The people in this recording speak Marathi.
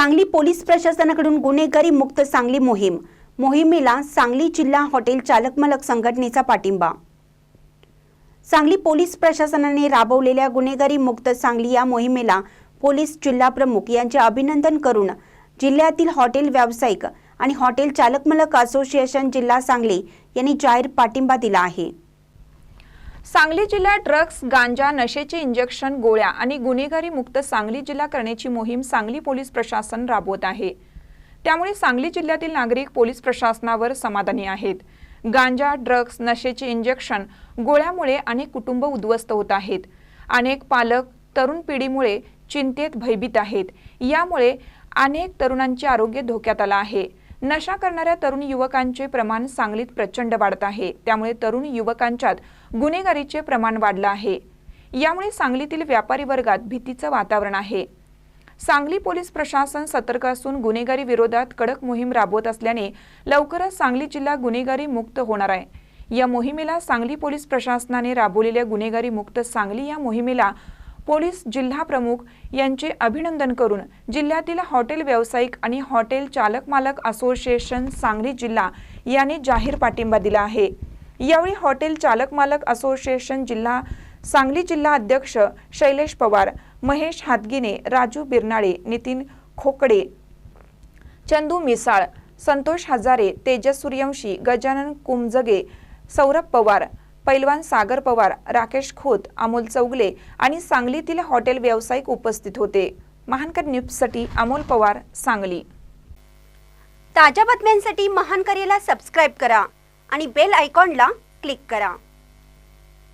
सांगली पोलीस प्रशासनाकडून गुन्हेगारी मुक्त सांगली मोहीम. मोहिमेला सांगली जिल्हा हॉटेल चालक मालक संघटनेचा पाठिंबा. सांगली पोलीस प्रशासनाने राबवलेल्या गुन्हेगारी मुक्त सांगली या मोहिमेला पोलीस जिल्हा प्रमुख यांचे अभिनंदन करून जिल्ह्यातील हॉटेल व्यावसायिक आणि हॉटेल चालक मालक असोसिएशन जिल्हा सांगली यांनी जाहीर पाठिंबा दिला आहे. सांगली जिल्ह्यात ड्रग्ज गांजा नशेचे इंजेक्शन गोळ्या आणि गुन्हेगारी मुक्त सांगली जिल्हा करण्याची मोहीम सांगली पोलीस प्रशासन राबवत आहे. त्यामुळे सांगली जिल्ह्यातील नागरिक पोलीस प्रशासनावर समाधानी आहेत. गांजा ड्रग्ज नशेचे इंजेक्शन गोळ्यामुळे अनेक कुटुंब उद्ध्वस्त होत आहेत. अनेक पालक तरुण पिढीमुळे चिंतेत भयभीत आहेत. यामुळे अनेक तरुणांचे आरोग्य धोक्यात आलं आहे. नशा करणाऱ्या तरुण युवकांचे प्रमाण सांगलीत प्रचंड वाढत आहे. त्यामुळे तरुण युवकांच्यात गुन्हेगारीचे प्रमाण वाढलं आहे. यामुळे सांगलीतील व्यापारी वर्गात भीतीचं वातावरण आहे. सांगली पोलीस प्रशासन सतर्क असून गुन्हेगारी विरोधात कडक मोहीम राबवत असल्याने लवकरच सांगली जिल्हा गुन्हेगारी मुक्त होणार आहे. या मोहिमेला सांगली पोलीस प्रशासनाने राबवलेल्या गुन्हेगारी मुक्त सांगली या मोहिमेला पोलीस जिल्हा प्रमुख यांचे अभिनंदन करून जिल्ह्यातील हॉटेल व्यावसायिक आणि हॉटेल चालक मालक असोसिएशन सांगली जिल्हा याने जाहीर पाठिंबा दिला आहे. यावेळी हॉटेल चालक मालक असोसिएशन जिल्हा सांगली जिल्हा अध्यक्ष शैलेश पवार महेश हातगिने राजू बिरनाळे नितीन खोकडे चंदू मिसाळ संतोष हजारे तेजस सूर्यवंशी गजानन कुमजगे सौरभ पवार पैलवान सागर पवार राकेश खोत अमोल चौगले आणि सांगलीतील हॉटेल व्यावसायिक उपस्थित होते. महानकर न्यूजसाठी अमोल पवार सांगली. ताज्या बातम्यांसाठी महानकरीला सबस्क्राईब करा आणि बेल आयकॉनला क्लिक करा.